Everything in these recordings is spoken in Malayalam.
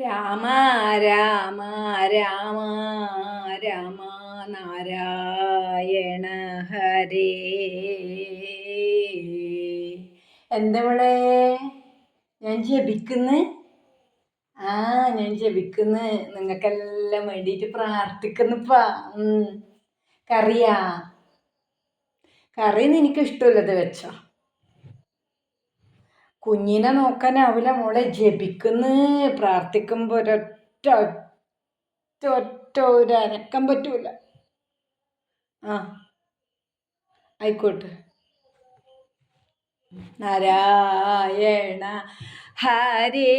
രാമ രാമ രാമ രാമ നാരായണ ഹരേ. എന്തവളെ ഞാൻ ജപിക്കുന്ന്. ആ ഞാൻ ജപിക്കുന്ന്. നിങ്ങൾക്കെല്ലാം വേണ്ടിയിട്ട് പ്രാർത്ഥിക്കുന്നുപ്പാ. കറിയാ? കറി നിനക്ക് ഇഷ്ടമില്ലത് വെച്ചോ. കുഞ്ഞിനെ നോക്കാനാവില്ല മോളെ. ജപിക്കുന്നു പ്രാർത്ഥിക്കുമ്പോൾ ഒരൊറ്റ ഒറ്റ ഒറ്റ ഒരു അനക്കം പറ്റൂല. ആ ആയിക്കോട്ടെ. നാരായണ ഹരേ.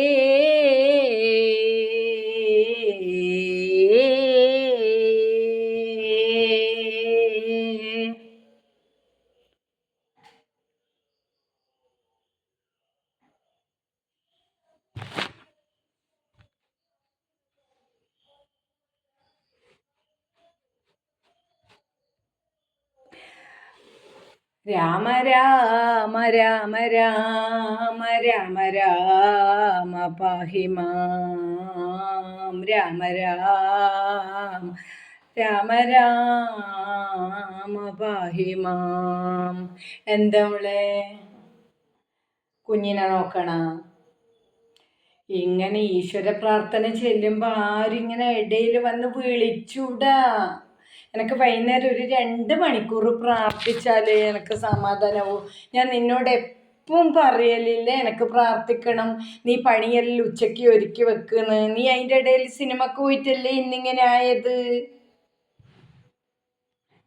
രാമ രാമ രാമ രാമ രാമ രാമ പാഹി മാം. രാമ രാമ രാമ രാമ പാഹി മാം. എന്താ കുഞ്ഞിനെ നോക്കണ. ഇങ്ങനെ ഈശ്വര പ്രാർത്ഥന ചെല്ലുമ്പോൾ ആരിങ്ങനെ ഇടയിൽ വന്ന് വിളിച്ചൂടാ? എനിക്ക് വൈകുന്നേരം ഒരു രണ്ട് മണിക്കൂർ പ്രാർത്ഥിച്ചാലേ എനിക്ക് സമാധാനവും. ഞാൻ നിന്നോട് എപ്പം പറയലില്ല. എനിക്ക് പ്രാർത്ഥിക്കണം. നീ പണിയെല്ലാം ഉച്ചയ്ക്ക് ഒരുക്കി വെക്കുന്നു. നീ അതിന്റെ ഇടയിൽ സിനിമക്ക് പോയിട്ടല്ലേ ഇന്നിങ്ങനെ ആയത്?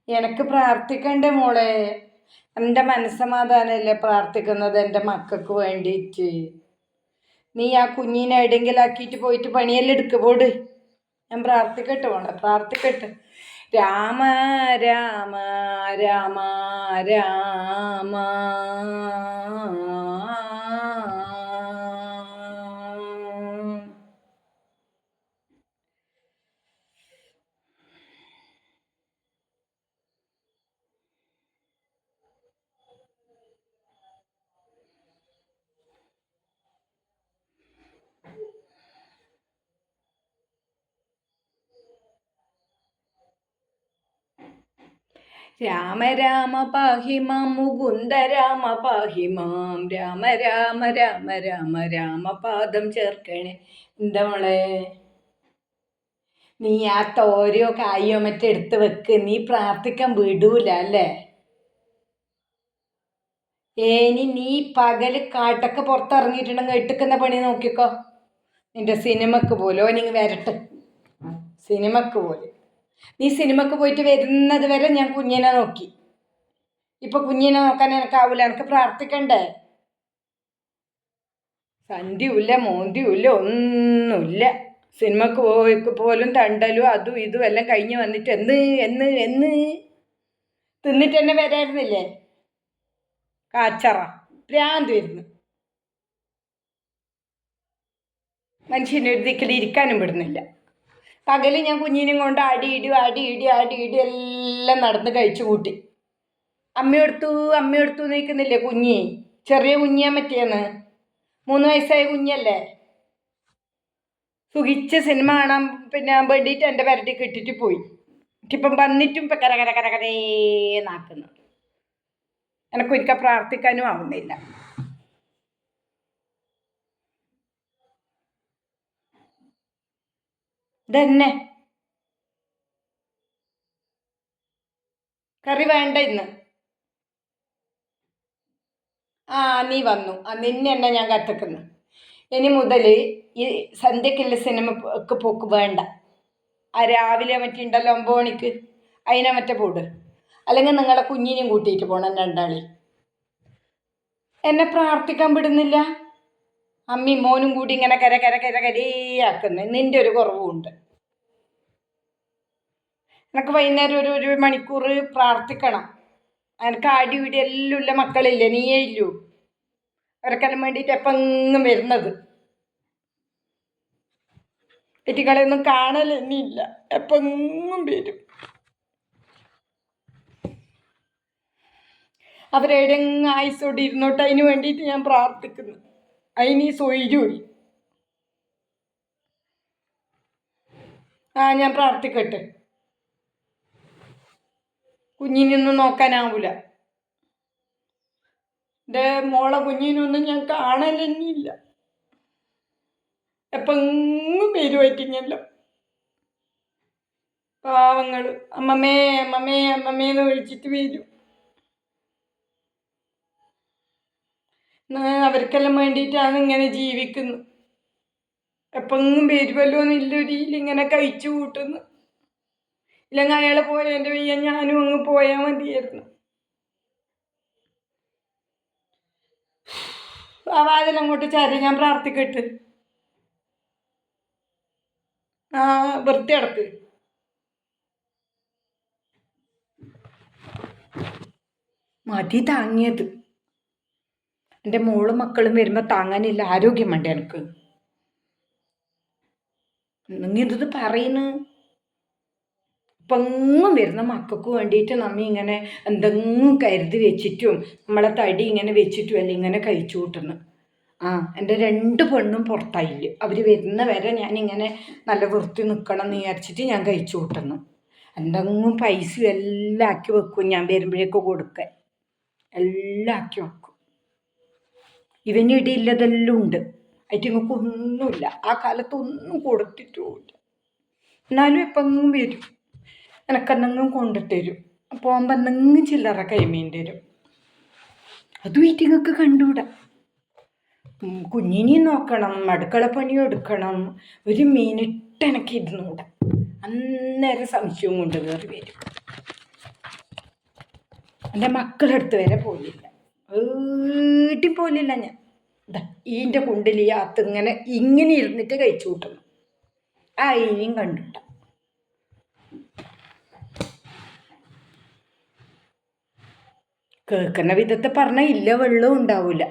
എനിക്ക് പ്രാർത്ഥിക്കണ്ടേ മോളെ? എന്റെ മനസ്സമാധാനമല്ലേ പ്രാർത്ഥിക്കുന്നത് എന്റെ മക്കൾക്ക് വേണ്ടിയിട്ട് നീ ആ കുഞ്ഞിനെ എവിടെയെങ്കിലും ആക്കിയിട്ട് പോയിട്ട് പണിയെല്ലാം എടുക്ക്. ഞാൻ പ്രാർത്ഥിക്കട്ടെ മോളെ? പ്രാർത്ഥിക്കട്ടെ. രാമ രാമ രാമ രാമ. രാമ രാമ പാഹി മാം മുകുന്ദ രാമ പാഹി മാം രാമ രാമ രാമ രാമ രാമ പാദം ചേർക്കണേ. എന്താ മോളെ? നീ ആ തോരയോ കായോ മറ്റോ എടുത്ത് വെക്ക്. നീ പ്രാർത്ഥിക്കാൻ വിടൂല അല്ലേ? ഏനി നീ പകൽ കാട്ടൊക്കെ പുറത്തിറങ്ങിയിട്ടുണ്ടെങ്കിൽ ഇട്ടുക്കുന്ന പണി നോക്കിക്കോ. നിന്റെ സിനിമക്ക് പോലോ നിങ്ങൾ വരട്ടെ. സിനിമക്ക് പോലെ. നീ സിനിമക്ക് പോയിട്ട് വരുന്നത് വരെ ഞാൻ കുഞ്ഞിനെ നോക്കി. ഇപ്പൊ കുഞ്ഞിനെ നോക്കാൻ എനിക്കാവൂല എനിക്ക് പ്രാർത്ഥിക്കണ്ടേ? സന്ധ്യയില്ല മോന്തിയുമില്ല ഒന്നുമില്ല സിനിമക്ക് പോയി പോലും തണ്ടലും അതും ഇതും എല്ലാം കഴിഞ്ഞ് വന്നിട്ട് എന്ന് എന്ന് എന്ന്? തിന്നിട്ട് തന്നെ വരായിരുന്നില്ലേ? കാച്ചറ. ഭ്രാന്ത് വരുന്നു. മനുഷ്യനെ ഒരു ദിക്കിൽ ഇരിക്കാനും വിടുന്നില്ല. പകൽ ഞാൻ കുഞ്ഞിനെയും കൊണ്ട് അടി ഇടി അടി ഇടി അടി ഇടി എല്ലാം നടന്ന് കഴിച്ചു കൂട്ടി. അമ്മയെടുത്തു അമ്മയെടുത്തു നിൽക്കുന്നില്ലേ കുഞ്ഞി? ചെറിയ കുഞ്ഞിയാൻ പറ്റിയെന്ന് മൂന്ന് വയസ്സായ കുഞ്ഞല്ലേ? സുഖിച്ച സിനിമ കാണാൻ പിന്നെ വേണ്ടിയിട്ട് എന്റെ പരട്ടി കിട്ടിട്ട് പോയി. ഇപ്പം വന്നിട്ടും ഇപ്പം കര കര കര എനക്ക് ഒരിക്കൽ പ്രാർത്ഥിക്കാനും ആവുന്നില്ല. ഇതന്നെ. കറി വേണ്ട ഇന്ന്. ആ നീ വന്നു. ആ നിന്നെ ഞാൻ കത്തിക്കുന്നു. ഇനി മുതൽ ഈ സന്ധ്യക്കുള്ള സിനിമക്ക് പോക്ക് വേണ്ട. ആ രാവിലെ മറ്റേ ഉണ്ടല്ലോ ഒമ്പത് മണിക്ക് അതിനെ മറ്റേ പോട്. അല്ലെങ്കിൽ നിങ്ങളെ കുഞ്ഞിനെയും കൂട്ടിയിട്ട് പോകണം രണ്ടാളി. എന്നെ പ്രാർത്ഥിക്കാൻ വിടുന്നില്ല. അമ്മയും മോനും കൂടി ഇങ്ങനെ കര കര കര കരയാക്കുന്നു നിന്റെ ഒരു കുറവുമുണ്ട്. എനിക്ക് വൈകുന്നേരം ഒരു ഒരു മണിക്കൂർ പ്രാർത്ഥിക്കണം. എനിക്ക് ആടി വീടി എല്ലാം മക്കളില്ലേ? നീയേ ഇല്ലൂ. അവർക്കെല്ലാം വേണ്ടിയിട്ട് എപ്പെങ്ങും വരുന്നത്. കുട്ടികളെയൊന്നും കാണൽ തന്നെയില്ല എപ്പെങ്ങും വരും. അവരെ ആയുസോടെ ഇരുന്നോട്ട്. അതിന് വേണ്ടിയിട്ട് ഞാൻ പ്രാർത്ഥിക്കുന്നു. അതിന് ഈ സ്വൈര്യമില്ല ആ ഞാൻ പ്രാർത്ഥിക്കട്ടെ. കുഞ്ഞിനൊന്നും നോക്കാനാവൂല. എന്റെ മോളെ കുഞ്ഞിനൊന്നും ഞാൻ കാണലെന്നില്ല എപ്പെങ്ങും വരുമായിട്ടിങ്ങല്ലോ പാവങ്ങൾ അമ്മമ്മേ അമ്മമ്മേ അമ്മമ്മേന്ന് വിളിച്ചിട്ട് വരും. അവർക്കെല്ലാം വേണ്ടിയിട്ടാണ് ഇങ്ങനെ ജീവിക്കുന്നത് എപ്പൊങ്ങും വരുമല്ലോ എന്നില്ല രീതിയിൽ ഇങ്ങനെ കഴിച്ചു കൂട്ടുന്നു. ഇല്ലെങ്കിൽ അയാൾ പോയതിന്റെ വയ്യ ഞാനും അങ്ങ് പോയാൽ മതിയായിരുന്നു. ആ വാതിൽ അങ്ങോട്ട് ചാരി ഞാൻ പ്രാർത്ഥിക്കട്ടെ. ആ വൃത്തി അടക്ക് മതി താങ്ങിയത്. എന്റെ മോളും മക്കളും വരുമ്പോൾ താങ്ങാനില്ല. ആരോഗ്യം വേണ്ട എനിക്ക്? നിങ്ങൾ ഇത് പറയുന്നു ഇപ്പം വരുന്ന മക്കൾക്ക് വേണ്ടിയിട്ട് നമ്മ ഇങ്ങനെ എന്തെങ്കിലും കരുതി വെച്ചിട്ടും നമ്മളെ തടി ഇങ്ങനെ വെച്ചിട്ടും അല്ല ഇങ്ങനെ കഴിച്ചു കൂട്ടുന്നു? ആ എന്റെ രണ്ട് പെണ്ണും പുറത്തായില്ല? അവർ വരുന്ന വരെ ഞാൻ ഇങ്ങനെ നല്ല വൃത്തി നിൽക്കണം എന്ന് വിചാരിച്ചിട്ട് ഞാൻ കഴിച്ചു കൂട്ടുന്നു. എന്തെങ്കിലും പൈസ എല്ലാം ആക്കി വെക്കും ഞാൻ വരുമ്പോഴേക്കും കൊടുക്കാൻ. എല്ലാം ആക്കി വെക്കും. ഇവന് ഇടിയില്ലതെല്ലാം ഉണ്ട്. അതിങ്ങൾക്ക് ഒന്നുമില്ല. ആ കാലത്ത് ഒന്നും കൊടുത്തിട്ടുമില്ല. എന്നാലും ഇപ്പം അങ്ങും വരും. എനക്കെന്തെങ്കിലും കൊണ്ടുതരും. പോകുമ്പോൾ എന്തെങ്കിലും ചില്ലറ കൈമീൻ തരും. അതും ഈറ്റിങ്ങൾക്ക് കണ്ടുകൂടാ. കുഞ്ഞിനെയും നോക്കണം അടുക്കളപ്പണിയും എടുക്കണം. ഒരു മീനിട്ട് എനിക്ക് ഇരുന്നൂടാ അന്നേരം സംശയവും കൊണ്ട് കയറി വരും. എന്റെ മക്കളടുത്ത് വരെ പോലില്ല വീട്ടിൽ പോലില്ല ഞാൻ. ഈന്റെ കുണ്ടിൽ ഈ അകത്ത് ഇങ്ങനെ ഇങ്ങനെ ഇരുന്നിട്ട് കഴിച്ചു കൂട്ടുന്നു ആ ഇനിയും കണ്ടിട്ട. കേൾക്കുന്ന വിധത്തെ പറഞ്ഞാൽ ഇല്ല വെള്ളവും ഉണ്ടാവില്ല